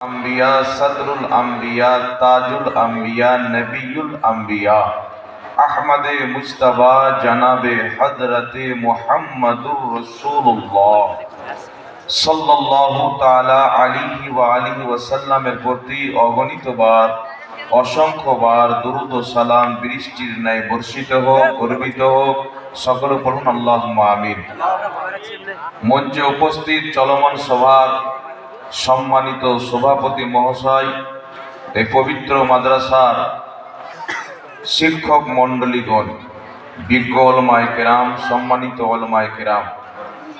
আম্বিয়া, সদরুল আম্বিয়া, তাজুল আম্বিয়া নবিউল আম্বিয়া। আহমদে মুজতবা, জানাবে হজরতে মোহাম্মদুর রসুল্লাহ সাল্লাল্লাহু তাআলা আলিহি ওয়া আলিহি ওয়াসাল্লামের প্রতি অগণিতবার, অসংখ্যবার দুরুদ সালাম বৃষ্টির ন্যায় বর্ষিত হোক, গর্বিত হোক। সকলে পড়ুন আল্লাহ আমিন। মঞ্চে উপস্থিত চলমান সভার সম্মানিত সভাপতি মহাশয়, এই পবিত্র মাদ্রাসার শিক্ষক মণ্ডলীগণ, বিজ্ঞ অলমায় কেরাম, সম্মানিত অলমায় কেরাম,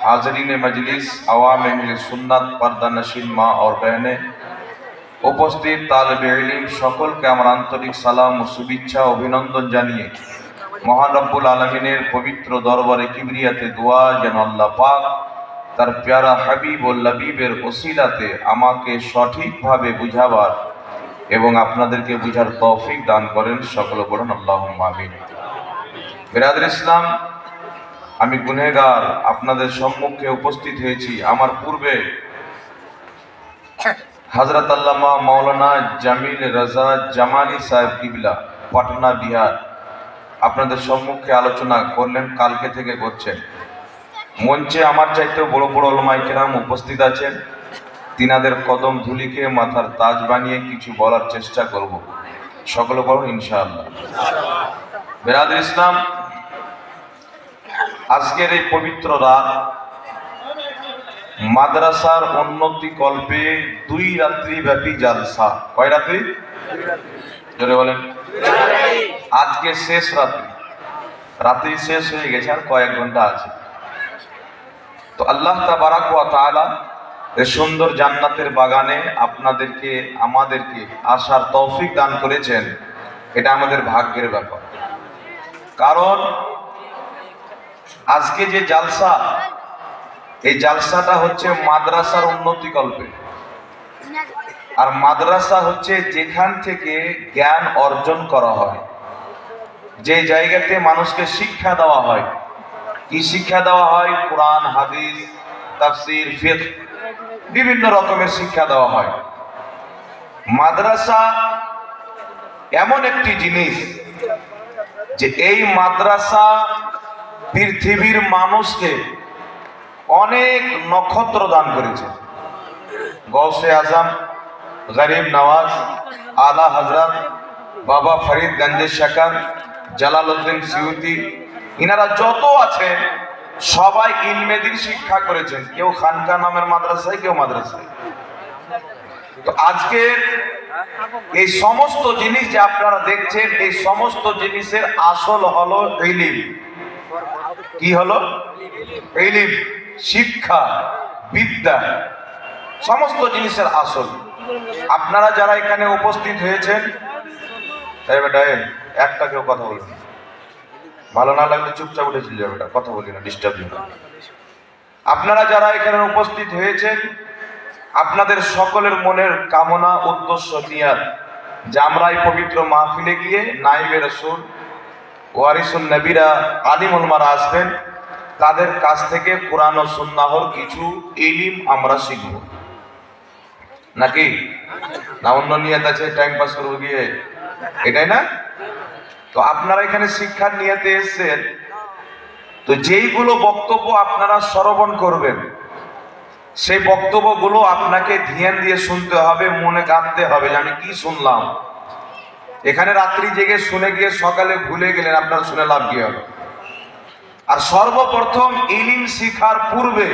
হাজরিন মজলিস, আওয়াম এহলে সুন্নাত, পর্দা নসীন মা ও বহনে উপস্থিত তালবে এলিম সকলকে আমার আন্তরিক সালাম ও শুভেচ্ছা অভিনন্দন জানিয়ে মহানব্বুল আলমিনের পবিত্র দরবারে কিবরিয়াতে দোয়া যেন আল্লাহ পাক তার প্যারা হাবিব ও লবিবের ওসিলাতে আমাকে সঠিকভাবে বুঝাবার এবং আপনাদেরকে বুঝার তৌফিক দান করেন সকল বলুন আল্লাহ আমিন। বিরাদর ইসলাম, আমি গুনেগার আপনাদের সম্মুখে উপস্থিত হয়েছি। আমার পূর্বে হজরত আল্লামা মৌলানা জামিল রাজা জামালি সাহেব কিবলা, পাটনা বিহার, আপনাদের সম্মুখে আলোচনা করলেন, কালকে থেকে করছেন। মঞ্চে আমার চাইতেও বড় বড় ওলমাই কেরাম উপস্থিত আছেন। তিনাদের কদম ধুলিকে মাথার তাজ বানিয়ে কিছু বলার চেষ্টা করব। সকলে বলুন, ইনশাআল্লাহ। বেরাদুল ইসলাম, আজকের এই পবিত্র রাত মাদ্রাসার উন্নতি কল্পে দুই রাত্রি ব্যাপী জালসা। কয় রাত্রি? জোরে বলেন। আজকে শেষ রাত্রি। রাত্রি শেষ হয়ে গেছে, আর কয়েক ঘণ্টা আছে। তো আল্লাহ তাবারাক ওয়া তাআলা এই সুন্দর জান্নাতের বাগানে আপনাদেরকে, আমাদেরকে আসার তৌফিক দান করেছেন। এটা আমাদের ভাগ্যের ব্যাপার। কারণ আজকে যে জালসা, এই জালসাটা হচ্ছে মাদ্রাসার উন্নতি কল্পে আর মাদ্রাসা হচ্ছে যেখান থেকে জ্ঞান অর্জন করা হয়। যে জায়গাতে মানুষকে শিক্ষা দেওয়া হয়। কি শিক্ষা দেওয়া হয়? কোরআন, হাদিস, তাফসির ফিqh বিভিন্ন রকমের শিক্ষা দেওয়া হয়। মাদ্রাসা এমন একটি জিনিস যে এই মাদ্রাসা পৃথিবীর মানুষকে অনেক নক্ষত্র দান করেছে। গৌসে আজম, গরিব নওয়াজ, আলা হজরত বাবা ফরিদ গঞ্জে শেখার জালালউদ্দিন সিউতি ইনারা যত আছেন, সবাই ইলমেদির শিক্ষা করেছেন। কেউ খানকা নামের মাদ্রাসায়, কেউ মাদ্রাসায়। তো আজকে এই সমস্ত জিনিস যে আপনারা দেখছেন, এই সমস্ত জিনিসের আসল হলো ইলিম। কি হলো? ইলিম, শিক্ষা, বিদ্যা, সমস্ত জিনিসের আসল। আপনারা যারা এখানে উপস্থিত হয়েছেন একটা কেউ কথা বলবেন। ভালো না লাগলে চুপচাপ উঠে চলে যাবে কথা বলি না ডিস্টার্ব আপনারা যারা এখানে উপস্থিত হয়েছেন, আপনাদের সকলের মনের কামনা, উদ্দেশ্য নিয়ার যে আমরা এই পবিত্র মাহফিলে গিয়ে নাইবে রসুল ওয়ারিসুল নবীরা আলিম উলমারা আসবেন, তাদের কাছ থেকে কোরআন ও সুন্নাহর কিছু ইলিম আমরা শিখব। নাকি? না, অন্য নিয়ত আছে টাইম পাস করব গিয়ে। এটাই না? তো আপনারা এখানে শিক্ষার নিয়তে এসেছেন। তো যেইগুলো বক্তব্য আপনারা শ্রবণ করবেন, সেই বক্তব্যগুলো আপনাকে ধ্যান দিয়ে শুনতে হবে, মনে কাঁদতে হবে যে আমি কি শুনলাম। এখানে রাত্রি জেগে শুনে গিয়ে সকালে ভুলে গেলেন, আপনার শুনে লাভ কি হবে? আর সর্বপ্রথম ইলিম শিখার পূর্বে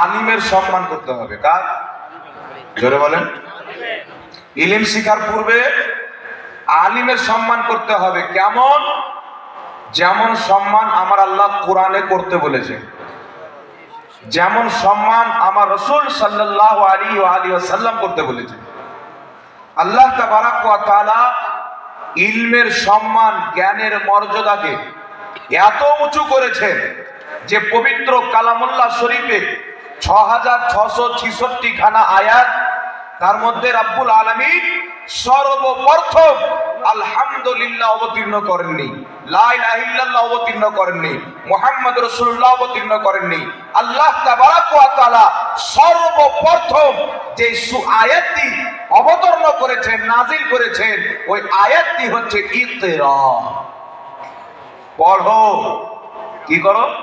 আলিমের সম্মান করতে হবে, কার? জোরে বলেন। ইলিম শিখার পূর্বে আলিমের সম্মান করতে হবে। কেমন? যেমন সম্মান আমার আল্লাহ কোরআনে করতে বলেছে যেমন সম্মান আমার রসুল সাল্লাহ আলী আলী সাল্লাম করতে বলেছে আল্লাহ তাআলা ইলমের সম্মান, জ্ঞানের মর্যাদাকে এত উঁচু করেছে যে পবিত্র কালামুল্লাহ শরীফে ছ হাজার ছশো ছিষট্টি খানা আয়াত তার মধ্যে রাব্বুল আলমী সর্বপ্রথম আলহামদুলিল্লাহ অবতীর্ণ করেননি। অবতীর্ণ করেননি। অবতীর্ণ করেননি। আল্লাহ সর্বপ্রথম যে সু করেছেন নাজিল করেছেন, ওই আয়াতটি হচ্ছে ইকরা। পড়ো। কি করো?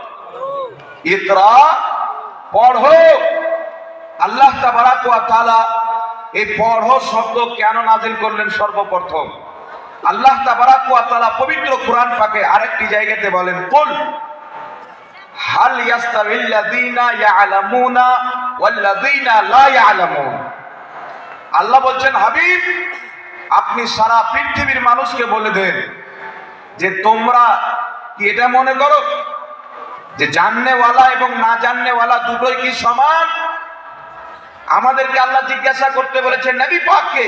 ইকরা। পড়ো। আল্লাহ তাবারাক ওয়া তাআলা এই পড়ো শব্দ কেন নাজিল করলেন সর্বপ্রথম? আল্লাহ তাবারাক ওয়া তাআলা পবিত্র কোরআন পাকে আরেকটি জায়গাতে বলেন, কুল, হাল ইয়াস্তাবিল্লাযীনা ইয়ালামুনা ওয়াল্লাযীনা লা ইয়ালামুন? আল্লাহ বলছেন, হাবিব, আপনি সারা পৃথিবীর মানুষকে বলে দেন যে তোমরা কি এটা মনে করো? যে জাননেওয়ালা এবং না জাননেওয়ালা দুটোই কি সমান? আমাদেরকে আল্লাহ জিজ্ঞাসা করতে বলেছেন, নবী পাককে?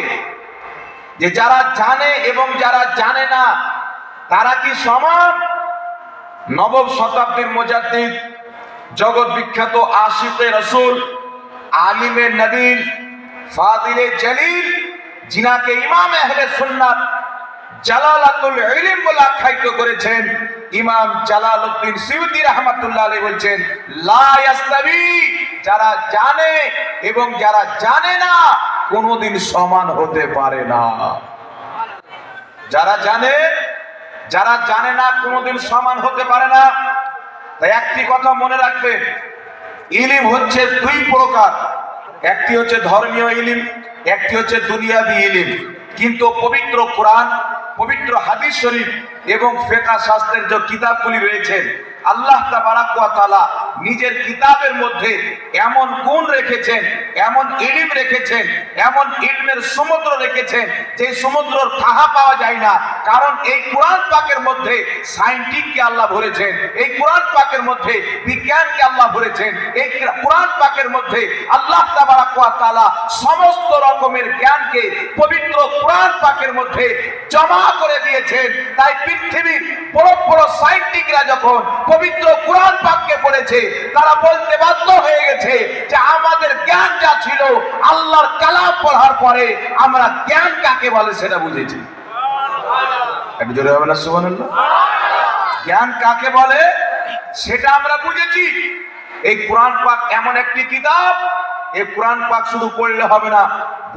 যে যারা জানে এবং যারা জানে না, তারা কি সমান? নবম শতাব্দীর মোজাদ্দিদ, জগৎ বিখ্যাত আশিফে রসুল, আলিমে নবীল ফাদিলে জলিল জিনাকে ইমাম আহলে সুন্নাত জালালাতুল ইলম বলে আখ্যায়িত করেছেন ইমাম জালালউদ্দিন সিউতি রাহমাতুল্লাহ আলাইহি বলছেন, লা ইয়াস্তাবি, যারা জানে এবং যারা জানে না, কোনোদিন সমান হতে পারে না। যারা জানে যারা জানে না, কোনোদিন সমান হতে পারে না। তাই একটি কথা মনে রাখবেন, ইলিম হচ্ছে দুই প্রকার। একটি হচ্ছে ধর্মীয় ইলিম, একটি হচ্ছে দুনিয়াবি ইলিম। কিন্তু পবিত্র কোরআন পবিত্র হাদিস শরীফ এবং ফেকা শাস্ত্রের যে কিতাবগুলি রয়েছেন আল্লাহ তালা নিজের কিতাবের মধ্যে এমন গুণ রেখেছেন এমন ইলিম রেখেছেন, এমন ইলমের সমুদ্র রেখেছেন, যে সমুদ্রর কাহা পাওয়া যায় না। কারণ এই কোরআন পাকের মধ্যে সাইন্টিফিককে আল্লাহ ভরেছেন, এই কোরআন পাকের মধ্যে বিজ্ঞানকে আল্লাহ ভরেছেন, এই কোরআন পাকের মধ্যে আল্লাহ তালা সমস্ত রকমের জ্ঞানকে পবিত্র কোরআন পাকের মধ্যে জমা করে দিয়েছেন। তাই পৃথিবীর বড় বড় সাইন্টিকরা যখন পবিত্র কোরআন পাককে পড়েছে, তারা বলতে বাধ্য হয়ে গেছে যে আমাদের জ্ঞান যা ছিল, আল্লাহর কালাম পড়ার পরে আমরা জ্ঞান কাকে বলে সেটা বুঝেছি। জ্ঞান কাকে বলে? সেটা আমরা বুঝেছি। এই কোরআন পাক এমন একটি কিতাব এই কোরআন পাক শুধু পড়লে হবে না,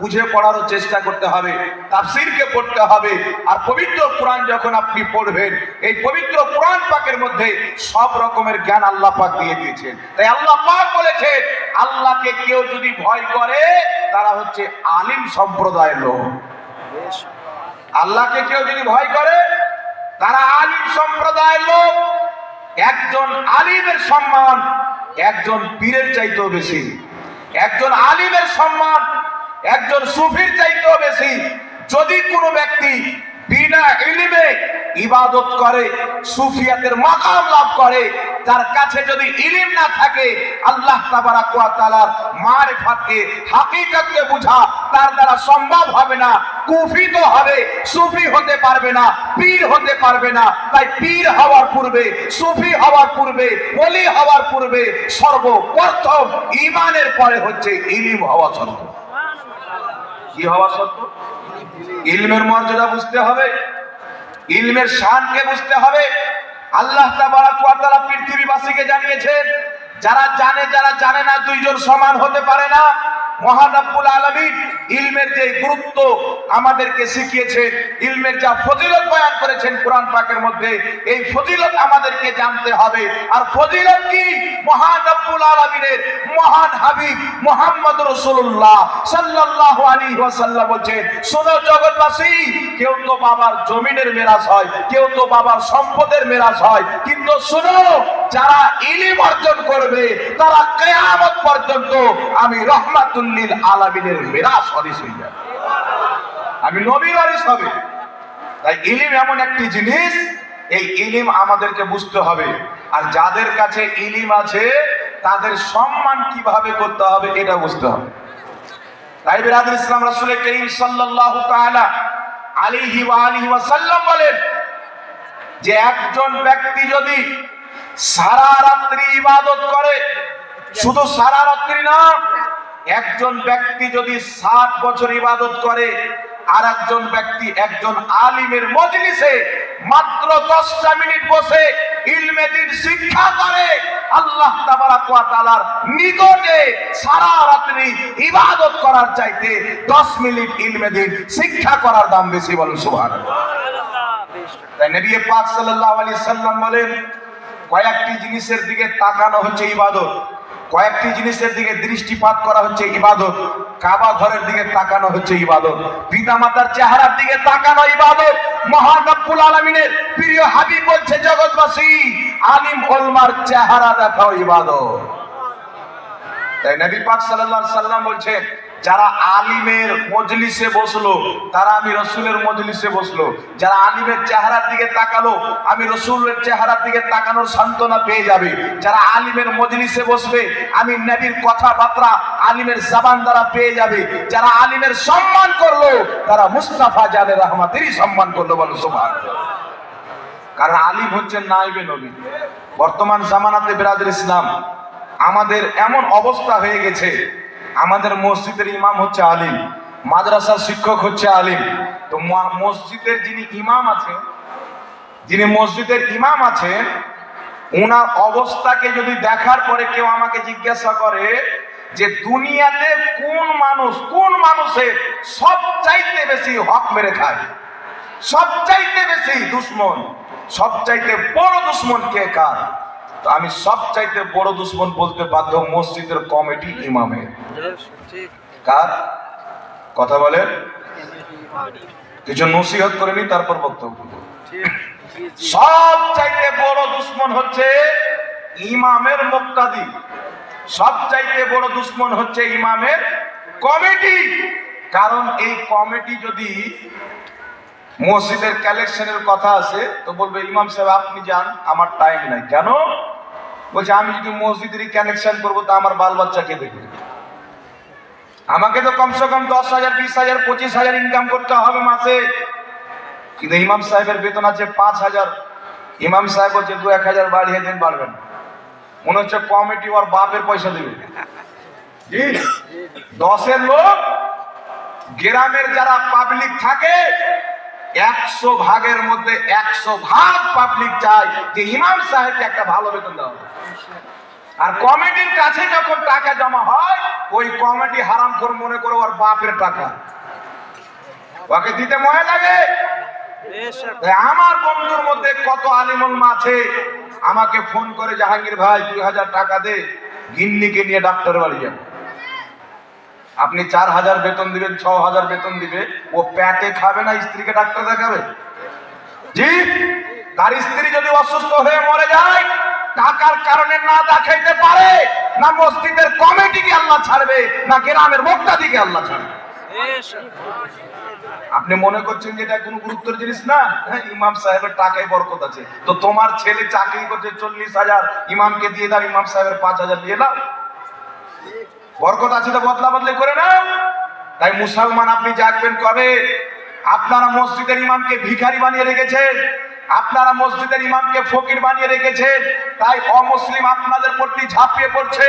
বুঝে পড়ারও চেষ্টা করতে হবে, তাফসিরকে পড়তে হবে, আর পবিত্র কোরআন যখন আপনি পড়বেন, এই পবিত্র কোরআন পাকের মধ্যে সব রকমের জ্ঞান আল্লাহ পাক দিয়ে দিয়েছেন। তাই আল্লাহ পাক বলেছেন, আল্লাহকে কেউ যদি ভয় করে, তারা হচ্ছে আলিম সম্প্রদায়ের লোক। আল্লাহকে কেউ যদি ভয় করে, তারা আলিম সম্প্রদায়ের লোক। একজন আলিমের সম্মান, একজন পীরের চাইতেও বেশি। একজন আলিমের সম্মান, একজন সুফির চাইতেও বেশি। যদি কোনো ব্যক্তি বিনা ইলিমে ইবাদত করে, সুফিয়াতের মাকাম লাভ করে, তার কাছে যদি ইলিম না থাকে, আল্লাহ তাবারাক ওয়া তাআলার মারিফাতকে হাকিকতকে বোঝা তার দ্বারা সম্ভব হবে না। কুফি তো হবে, সুফি হতে পারবে না, পীর হতে পারবে না। তাই পীর হওয়ার পূর্বে, সুফি হওয়ার পূর্বে, ওলি হওয়ার পূর্বে সর্বপ্রথম ইমানের পরে হচ্ছে ইলিম হওয়া শর্ত। কি হওয়া শর্ত? ইলমের মর্যাদা বুঝতে হবে, ইলমের শানকে বুঝতে হবে। আল্লাহ তাআলা পৃথিবীবাসীকে জানিয়েছেন, যারা জানে যারা জানে না, দুইজন সমান হতে পারে না। মহান রব্বুল আলামিন ইলমের যে গুরুত্ব আমাদেরকে শিখিয়েছেন, ইলমের যা ফজিলত বয়ান করেছেন কোরআন পাকের মধ্যে, এই ফজিলত আমাদেরকে জানতে হবে। আর ফজিলত কি? মহান রব্বুল আলামিনের মহান হাবিব মুহাম্মদ রাসূলুল্লাহ সাল্লাল্লাহু আলাইহি ওয়াসাল্লাম বলেন শোনো জগৎবাসী, কেউ তো বাবার জমিনের মেরাজ হয়, কেউ তো বাবার সম্পদের মেরাজ হয়, কিন্তু শোনো, যারা ইলিম অর্জন করবে, তারা কিয়ামত পর্যন্ত আমি রহমাতুল্লিল আলামিনের মেরাজ ওয়ারিস হয়ে যাবে আমি হবে। তাই ইলিম এমন একটি জিনিস, এই ইলিম আমাদেরকে বুঝতে হবে। আর যাদের কাছে ইলিম আছে, তাদের সম্মান কীভাবে করতে হবে, এটা বুঝতে হবে। তাই বিরাদুল ইসলাম রাসূল করিম আলিহি বলেন, যে একজন ব্যক্তি যদি সারা রাত্রি ইবাদত করে, শুধু সারা রাত্রি না একজন ব্যক্তি যদি সাত বছর ইবাদত করে আর একজন ব্যক্তি একজন আলিমের মজলিসে মাত্র দশটা মিনিট বসে ইলমে দিন শিক্ষা করে, আল্লাহ ওয়া নিকটে সারা রাত্রি ইবাদত করার চাইতে 10 মিনিট ইলমে দিন শিক্ষা করার দাম বেশি তাই নবী পাক আলাইহি সাল্লাম বলেন, কয়েকটি জিনিসের দিকে তাকানো হচ্ছে ইবাদত। কয়েকটি জিনিসের দিকে দৃষ্টিপাত করা হচ্ছে ইবাদত। কাবা ঘরের দিকে তাকানো হচ্ছে ইবাদত। পিতা মাতার চেহারার দিকে তাকানো ইবাদত। মহানব্বুল আলমিনের প্রিয় হাবি বলছে, জগৎবাসী, আলিম ওলমার চেহারা দেখাও ইবাদত। তাই নবী পাক সাল্লাল্লাহু আলাইহি সাল্লাম বলছেন যারা আলিমের মজলিসে বসল, তারা আমি রসুলের মজলিসে বসল। যারা আলিমের চেহারার দিকে তাকালো, আমি রসুলের চেহারার দিকে তাকানোর সান্ত্বনা পেয়ে যাবে। যারা আলিমের মজলিসে বসবে, আমি নবীর কথাবার্তা আলিমের জাবান দ্বারা পেয়ে যাবে। যারা আলিমের সম্মান করল, তারা মুস্তাফা জানের রহমাতেরই সম্মান করল বলো সুবহান কারণ আলিম হচ্ছেন নাইবে নবী। বর্তমান জামানাতে বিরাদের ইসলাম, আমাদের এমন অবস্থা হয়ে গেছে আমাদের মসজিদের ইমাম হচ্ছে আলিম মাদ্রাসার শিক্ষক হচ্ছে আলিম। তো মসজিদের যিনি ইমাম আছেন যিনি মসজিদের ইমাম আছেন ওনার অবস্থাকে যদি দেখার পরে কেউ আমাকে জিজ্ঞাসা করে যে দুনিয়াতে কোন মানুষ, কোন মানুষের সবচাইতে বেশি হক মেরে খায়? সবচাইতে বেশি দুশ্মন, সবচাইতে বড় দুশ্মন কে কার? তো আমি সবচাইতে বড় দুশ্মন বলতে বাধ্য মসজিদের কমিটি ইমামের কার? কথা বলেন। কিছু নসিহত করে নি, তারপর বক্তব্য সব চাইতে বড় দুশ্মন হচ্ছে ইমামের মুক্তাদি। সব চাইতে বড় দুশ্মন হচ্ছে ইমামের কমিটি। কারণ এই কমিটি যদি মসজিদের কালেকশনের কথা আছে তো বলবে, ইমাম সাহেব, আপনি যান, আমার টাইম নাই। কেন? বলছে, আমি যদি মসজিদেরই কানেকশন করব, তো আমার বাল বাচ্চাকে দেখবে। আমাকে তো কমসে কম দশ হাজার, বিশ হাজার, পঁচিশ হাজার ইনকাম করতে হবে মাসে। কিন্তু ইমাম সাহেবের বেতন আছে পাঁচ হাজার। ইমাম সাহেব হচ্ছে দু এক হাজার বাড়িয়ে দিন, বাড়বেন। মনে হচ্ছে কমিটি ওর বাপের পয়সা দেবে। দশের লোক, গ্রামের যারা পাবলিক থাকে একশো ভাগের মধ্যে একশো ভাগ পাবলিক চায় যে ইমাম সাহেবকে একটা ভালো বেতন দেওয়া। আর কমিটির কাছে যখন টাকা জমা হয়, ওই কমিটি হারাম করে মনে করে ওর বাপের টাকা। ওকে দিতে মনে লাগে? আমার বন্ধুর মধ্যে কত আলিমন আছে, আমাকে ফোন করে, জাহাঙ্গীর ভাই, দুই হাজার টাকা দে, গিন্নিকে নিয়ে ডাক্তার বাড়ি যাব। আপনি চার হাজার বেতন দিবেন, ছ হাজার বেতন দিবে। ও প্যাটে খাবে না, স্ত্রীকে ডাক্তার দেখাবে। জি, তার স্ত্রী যদি অসুস্থ হয়ে মরে যায়, টাকার কারণে না দেখাইতে পারে, না মসজিদের কমিটিকে আল্লাহ ছাড়বে, না গ্রামের মুক্তাদিকে আল্লাহ ছাড়বে। আপনি মনে করছেন যে এটা কোনো গুরুত্বের জিনিস না? হ্যাঁ ইমাম সাহেবের টাকায় বরকত আছে। তো তোমার ছেলে চাকরি করছে চল্লিশ হাজার, ইমামকে দিয়ে দাও, ইমাম সাহেবের পাঁচ হাজার দিয়ে দাও। বরকত আছে তো বদলা বদলি করে না তাই মুসলমান, আপনি জাগবেন কবে? আপনারা মসজিদের ইমামকে ভিখারি বানিয়ে রেখেছেন। আপনারা মসজিদের ইমামকে ফকির বানিয়ে রেখেছেন। তাই অমুসলিম আপনাদের প্রতি ঝাঁপিয়ে পড়ছে।